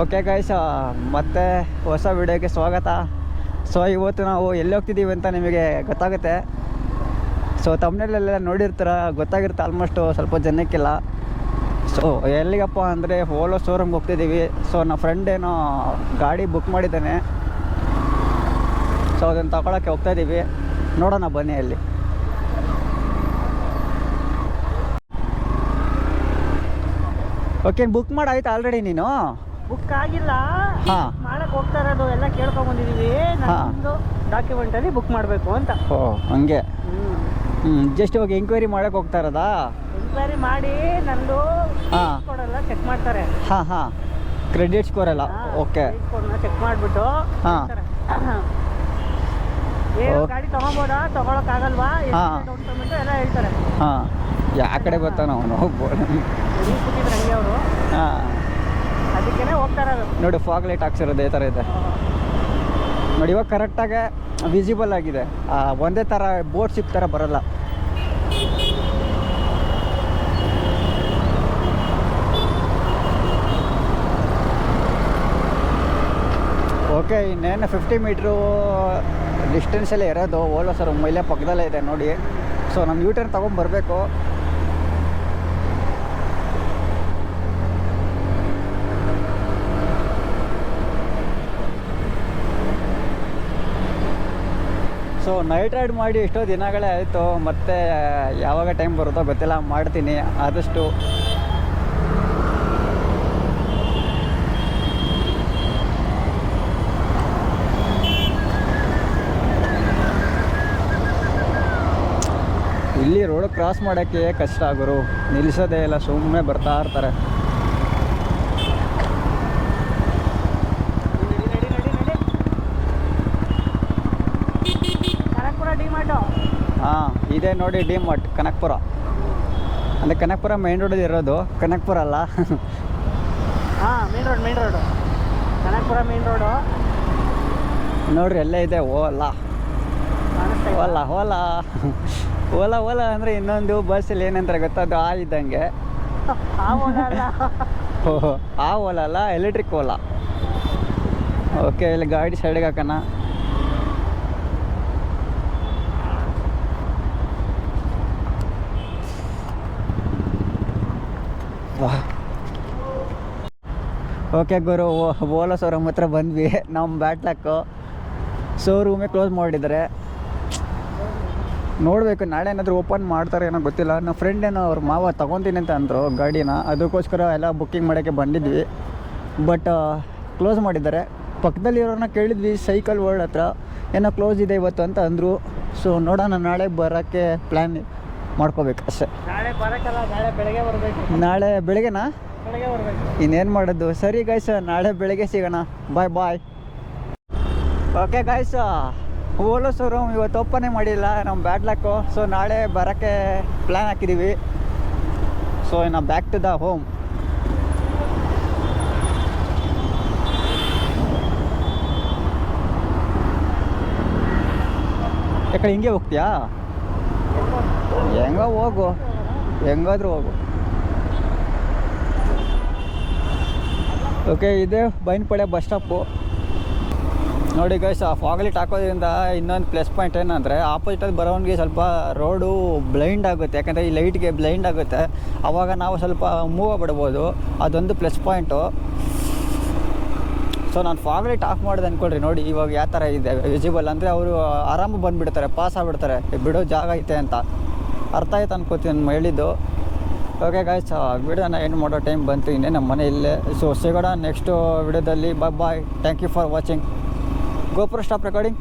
Okay guys ಮತ್ತೆ ಹೊಸ ವಿಡಿಯೋಗೆ ಸ್ವಾಗತ. ಸೊ ಇವತ್ತು ನಾವು ಎಲ್ಲಿ ಹೋಗ್ತಿದ್ದೀವಿ ಅಂತ ನಿಮಗೆ ಗೊತ್ತಾಗುತ್ತೆ. ಸೊ ತಮ್ಮನೇಲೆಲ್ಲ ನೋಡಿರ್ತೀರ? ಗೊತ್ತಾಗಿರುತ್ತೆ ಆಲ್ಮೋಸ್ಟು ಸ್ವಲ್ಪ ಜನಕ್ಕಿಲ್ಲ. ಸೊ ಎಲ್ಲಿಗಪ್ಪ ಅಂದರೆ ಓಲೋ ಶೋರೂಮ್ಗೆ ಹೋಗ್ತಿದ್ದೀವಿ. ಸೊ ನನ್ನ ಫ್ರೆಂಡ್ ಏನೋ ಗಾಡಿ ಬುಕ್ ಮಾಡಿದ್ದಾನೆ. ಸೊ ಅದನ್ನು ತಗೊಳಕ್ಕೆ ಹೋಗ್ತಾ ಇದ್ದೀವಿ ನೋಡೋಣ ಬನ್ನಿ ಅಲ್ಲಿ. ಓಕೆ ಬುಕ್ ಮಾಡಾಯ್ತು ಆಲ್ರೆಡಿ ನೀನು? ಬುಕ್ ಆಗಿಲ್ಲ. ಹಾ. ಮಾಡಕ್ ಹೋಗ್ತಾ ಇರೋದು ಎಲ್ಲ ಕೇಳ್ಕೊಂಡ್ ಬಂದಿದೀವಿ ಹಾ. ನಮ್ದು ಡಾಕ್ಯುಮೆಂಟ್ ಅಲ್ಲಿ ಬುಕ್ ಮಾಡ್ಬೇಕು ಅಂತ. ಓ ಹಂಗೆ. ಹ್ಮ್. ಜಸ್ಟ್ ಇವಾಗ ಎಂಕ್ವೈರಿ ಮಾಡಕ್ಕೆ ಹೋಗ್ತಾ ಇರೋದಾ? ಎಂಕ್ವೈರಿ ಮಾಡಿ ನಂದು ಹಾ. ಕೊಡಲ್ಲ ಚೆಕ್ ಮಾಡ್ತಾರೆ. ಹಾಂ ಹಾಂ. ಕ್ರೆಡಿಟ್ ಸ್ಕೋರ್ ಎಲ್ಲ. ಓಕೆ ಚೆಕ್ ಮಾಡ್ಬಿಟ್ಟು ಹಾ. ಹೇಳ್ತಾರೆ. ಗಾಡಿ ತಗೊಬೋದಾ? ತಗೊಳಕ್ ಆಗಲ್ವಾ? ಹಾ. ಡೌನ್ ಪೇಮೆಂಟ್ ಎಲ್ಲ ಹೇಳ್ತಾರೆ. ಹಾಂ. ಯಾ ಕಡೆ ಬರ್ತಾನ ಅವನು? ಕೂತಿದ್ರು ಹಂಗೆ ಅವರು. ಹಾಂ. ಇರೋದು. ನೋಡಿ ಫಾಗ್ ಲೈಟ್ ಹಾಕ್ಸಿರೋದು ಈ ಥರ ಇದೆ. ನೋಡಿ, ಇವಾಗ ಕರೆಕ್ಟಾಗಿ ವಿಸಿಬಲ್ ಆಗಿದೆ. ಒಂದೇ ಥರ ಬೋಟ್ ಸಿಪ್ ಥರ ಬರಲ್ಲ. ಓಕೆ ಇನ್ನೇನು ಫಿಫ್ಟಿ ಮೀಟ್ರು ಡಿಸ್ಟೆನ್ಸಲ್ಲೇ ಇರೋದು ಓಲೋ ಸರ್ ಮೈಲೆ ಪಕ್ಕದಲ್ಲೇ ಇದೆ, ನೋಡಿ. ಸೊ ನಮ್ಮ U turn so night ride ಮಾಡಿ ಎಷ್ಟೋ ದಿನಗಳೇ ಆಯಿತು, ಮತ್ತೆ ಯಾವಾಗ ಟೈಮ್ ಬರುತ್ತೋ ಗೊತ್ತಿಲ್ಲ, ಮಾಡ್ತೀನಿ. ಆದಷ್ಟು ಇಲ್ಲಿ ರೋಡ್ ಕ್ರಾಸ್ ಮಾಡೋಕ್ಕೆ ಕಷ್ಟ ಆಗೋರು ನಿಲ್ಲಿಸೋದೇ ಇಲ್ಲ ಸುಮ್ಮನೆ ಬರ್ತಾ ಇರ್ತಾರೆ ನಡಿ ನಡಿ ನಡಿ ಕನಕಪುರ ಡಿಮಾರ್ಟು ಹಾಂ ಇದೇ ನೋಡಿ ಡಿ ಮಾರ್ಟ್ ಕನಕ್ಪುರ. ಅಂದರೆ ಕನಕ್ಪುರ ಮೇನ್ ರೋಡ್ ಇರೋದು ಕನಕ್ಪುರ ಅಲ್ಲ? ಹಾಂ main road main road Kanakapura main road ನೋಡ್ರಿ ಎಲ್ಲ ಇದೆ ಓಲಾ. ಓಲ ಓಲ. ಓಲಾ ಓಲಾ ಅಂದರೆ ಇನ್ನೊಂದು ಬಸ್ಸಲ್ಲಿ ಏನಂತಾರೆ ಗೊತ್ತಾ? ಅದು ಆ ಇದ್ದಂಗೆ. ಆ ಓಲಾ ಅಲ್ಲ. ಎಲೆಕ್ಟ್ರಿಕ್ ಓಲಾ ಓಕೆ ಇಲ್ಲಿ ಗಾಡಿ ಸೈಡ್ಗೆ ಹಾಕೋಣ. ಓಕೆ ಗುರು ಓಲೋ ಶೋರೂಮ್ ಹತ್ರ ಬಂದ್ವಿ. ನಮ್ಮ ಬ್ಯಾಟ್ಲಕ್ಕು ಶೋರೂಮೇ ಕ್ಲೋಸ್ ಮಾಡಿದ್ದಾರೆ. ನೋಡಬೇಕು ನಾಳೆ ಏನಾದರೂ ಓಪನ್ ಮಾಡ್ತಾರೆ ಏನೋ ಗೊತ್ತಿಲ್ಲ. ನಮ್ಮ ಫ್ರೆಂಡ್ ಏನೋ ಅವ್ರ ಮಾವ ತೊಗೊತೀನಿ ಅಂತ ಅಂದರು ಗಾಡಿನ. ಅದಕ್ಕೋಸ್ಕರ ಎಲ್ಲ ಬುಕ್ಕಿಂಗ್ ಮಾಡೋಕ್ಕೆ ಬಂದಿದ್ವಿ. ಬಟ್ ಕ್ಲೋಸ್ ಮಾಡಿದ್ದಾರೆ. ಪಕ್ಕದಲ್ಲಿ ಇರೋರನ್ನ ಕೇಳಿದ್ವಿ ಸೈಕಲ್ ವರ್ಲ್ಡ್ ಹತ್ರ ಏನೋ ಕ್ಲೋಸ್ ಇದೆ ಇವತ್ತು ಅಂತ ಅಂದರು. ಸೊ ನೋಡೋಣ ನಾಳೆ ಬರೋಕ್ಕೆ ಪ್ಲ್ಯಾನ್ ಮಾಡ್ಕೋಬೇಕು ಅಷ್ಟೇ. ನಾಳೆ ಬರಕ್ಕಲ್ಲ ನಾಳೆ ಬೆಳಗ್ಗೆ ಬರಬೇಕು. ನಾಳೆ ಬೆಳಗ್ಗೆನಾ? ಇನ್ನೇನು ಮಾಡೋದು? ಸರಿ ಗೈಸ್ ನಾಳೆ ಬೆಳಗ್ಗೆ ಸಿಗೋಣ. Bye bye okay guys Ola showroom ಇವತ್ತು ಓಪನೇ ಮಾಡಿಲ್ಲ ನಮ್ಮ ಬ್ಯಾಡ್ ಲಕ್ಕು ಸೊ ನಾಳೆ ಬರೋಕ್ಕೆ ಪ್ಲ್ಯಾನ್ ಹಾಕಿದ್ದೀವಿ ಸೊ ಇನ್ನು ಬ್ಯಾಕ್ ಟು ದ ಹೋಮ್ ಯಾಕಡೆ ಹಿಂಗೆ ಹೋಗ್ತೀಯಾ? ಹೆಂಗೋ ಹೋಗು. ಹೆಂಗಾದ್ರೂ ಹೋಗು. ಓಕೆ ಇದೆ ಬೈನ್ಪಡೆ ಬಸ್ ಸ್ಟಾಪು ನೋಡಿ ಗೈಸ್ ಆ ಫಾಗ್ಲಿಟ್ ಹಾಕೋದ್ರಿಂದ ಇನ್ನೊಂದು ಪ್ಲಸ್ ಪಾಯಿಂಟ್ ಏನಂದರೆ ಆಪೋಸಿಟಲ್ಲಿ ಬರೋನಿಗೆ ಸ್ವಲ್ಪ ರೋಡು ಬ್ಲೈಂಡ್ ಆಗುತ್ತೆ. ಯಾಕಂದರೆ ಈ ಲೈಟ್ಗೆ ಬ್ಲೈಂಡ್ ಆಗುತ್ತೆ. ಆವಾಗ ನಾವು ಸ್ವಲ್ಪ ಮೂವ್ ಬಿಡ್ಬೋದು ಅದೊಂದು ಪ್ಲಸ್ ಪಾಯಿಂಟು ಸೊ ನಾನು ಫಾಗ್ಲೈಟ್ ಆಫ್ ಮಾಡಿದೆ ಅಂದ್ಕೊಳ್ರಿ ನೋಡಿ ಇವಾಗ ಯಾವ ಥರ ಇದೆ. ವಿಸಿಬಲ್ ಅಂದರೆ ಅವರು ಆರಾಮ ಬಂದುಬಿಡ್ತಾರೆ ಪಾಸ್ ಆಗಿಬಿಡ್ತಾರೆ. ಬಿಡೋ ಜಾಗ ಐತೆ ಅಂತ. ಅರ್ಥ ಆಯ್ತು ಅನ್ಕೋತೀನಿ ಹೇಳಿದ್ದು. ಓಕೆ ಗಾಯ್ಸ್ ವಿಡಿಯೋನ ಏನು ಮಾಡೋ ಟೈಮ್ ಬಂತು. ಇನ್ನೇ ನಮ್ಮ ಮನೆಯಲ್ಲೇ ಸೊ ಸಿಗೋಣ ನೆಕ್ಸ್ಟು ವಿಡಿಯೋದಲ್ಲಿ bye bye thank you for watching ಗೋಪುರ ಸ್ಟಾಪ್ ರೆಕಾರ್ಡಿಂಗ್